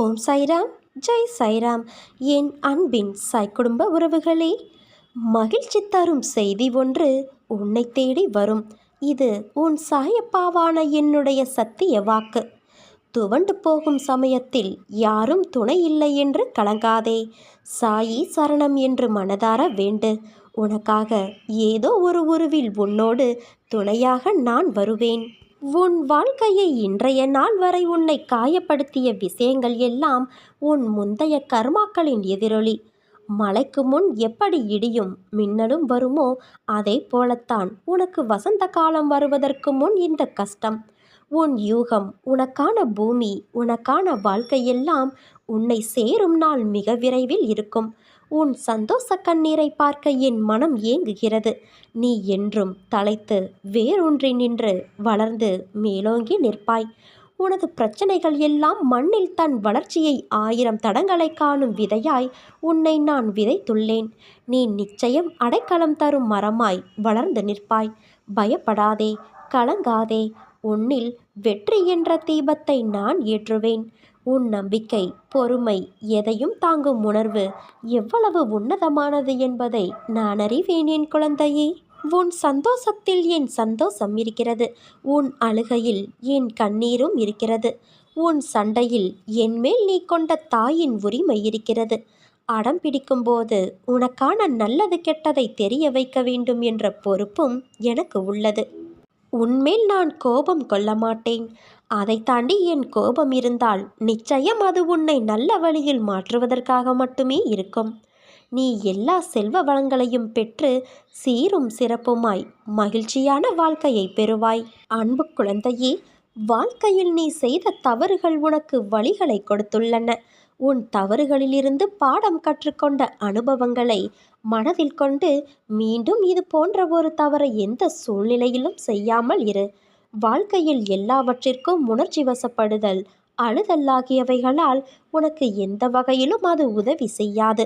ஓம் சாய்ராம் ஜெய் சாய்ராம். என் அன்பின் சாய் குடும்ப உறவுகளே மகிழ்ச்சி தரும் செய்தி ஒன்று உன்னை தேடி வரும். இது உன் சாயப்பாவான என்னுடைய சத்திய வாக்கு. துவண்டு போகும் சமயத்தில் யாரும் துணை இல்லை என்று கலங்காதே. சாயி சரணம் என்று மனதார வேண்டு. உனக்காக ஏதோ ஒரு உருவில் உன்னோடு துணையாக நான் வருவேன். உன் வாழ்க்கையை இன்றைய நாள் வரை உன்னை காயப்படுத்திய விஷயங்கள் எல்லாம் உன் முந்தைய கர்மாக்களின் எதிரொலி. மழைக்கு முன் எப்படி இடியும் மின்னலும் வருமோ அதே போலத்தான் உனக்கு வசந்த காலம் வருவதற்கு முன் இந்த கஷ்டம். உன் யூகம் உனக்கான பூமி உனக்கான வாழ்க்கையெல்லாம் உன்னை சேரும் நாள் மிக விரைவில் இருக்கும். உன் சந்தோஷ கண்ணீரை பார்க்க என் மனம் ஏங்குகிறது. நீ என்றும் தலைத்து வேரூன்றி நின்று வளர்ந்து மேலோங்கி நிற்பாய். உனது பிரச்சனைகள் எல்லாம் மண்ணில் தன் வளர்ச்சியை ஆயிரம் தடங்களை காணும் விதையாய் உன்னை நான் விதைத்துள்ளேன். நீ நிச்சயம் அடைக்கலம் தரும் மரமாய் வளர்ந்து நிற்பாய். பயப்படாதே கலங்காதே உன்னில் வெற்றி என்ற தீபத்தை நான் ஏற்றுவேன். உன் நம்பிக்கை பொறுமை எதையும் தாங்கும் உணர்வு எவ்வளவு உன்னதமானது என்பதை நான் அறிவேன் என் குழந்தையே. உன் சந்தோஷத்தில் என் சந்தோஷம் இருக்கிறது. உன் அழுகையில் என் கண்ணீரும் இருக்கிறது. உன் சண்டையில் என்மேல் நீ கொண்ட தாயின் உரிமை இருக்கிறது. அடம் பிடிக்கும்போது உனக்கான நல்லது கெட்டதை தெரிய வைக்க வேண்டும் என்ற பொறுப்பும் எனக்கு உள்ளது. உன்மேல் நான் கோபம் கொள்ள மாட்டேன். அதை தாண்டி என் கோபம் இருந்தால் நிச்சயம் அது உன்னை நல்ல வழியில் மாற்றுவதற்காக மட்டுமே இருக்கும். நீ எல்லா செல்வ வளங்களையும் பெற்று சீரும் சிறப்புமாய் மகிழ்ச்சியான வாழ்க்கையை பெறுவாய். அன்பு குழந்தையே வாழ்க்கையில் நீ செய்த தவறுகள் உனக்கு வழிகளை கொடுத்துள்ளன. உன் தவறுகளிலிருந்து பாடம் கற்றுக்கொண்ட அனுபவங்களை மனதில் கொண்டு மீண்டும் இது போன்ற ஒரு தவறை எந்த சூழ்நிலையிலும் செய்யாமல் இரு. வாழ்க்கையில் எல்லாவற்றிற்கும் உணர்ச்சி வசப்படுதல் அழுதல் ஆகியவைகளால் உனக்கு எந்த வகையிலும் அது உதவி செய்யாது.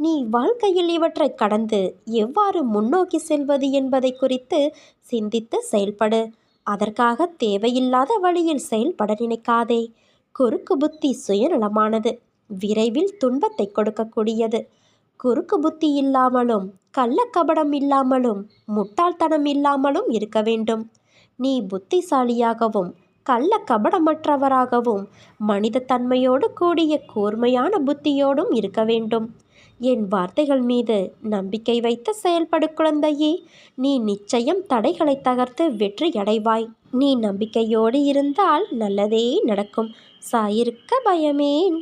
நீ வாழ்க்கையில் இவற்றை கடந்து எவ்வாறு முன்னோக்கி செல்வது என்பதை குறித்து சிந்தித்து செயல்படு. அதற்காக தேவையில்லாத வழியில் செயல்பட நினைக்காதே. குறுக்கு புத்தி சுயநலமானது விரைவில் துன்பத்தை கொடுக்கக்கூடியது. குறுக்கு புத்தி இல்லாமலும் கள்ளக்கபடம் இல்லாமலும் முட்டாள்தனம் இல்லாமலும் இருக்க வேண்டும். நீ புத்திசாலியாகவும் கள்ளக்கபடமற்றவராகவும் மனிதத்தன்மையோடு மனித தன்மையோடு கூடிய கூர்மையான புத்தியோடும் இருக்க வேண்டும். என் வார்த்தைகள் மீது நம்பிக்கை வைத்து செயல்படு குழந்தையே. நீ நிச்சயம் தடைகளை தகர்த்து வெற்றி அடைவாய். நீ நம்பிக்கையோடு இருந்தால் நல்லதே நடக்கும். சாயிருக்க பயமேன்.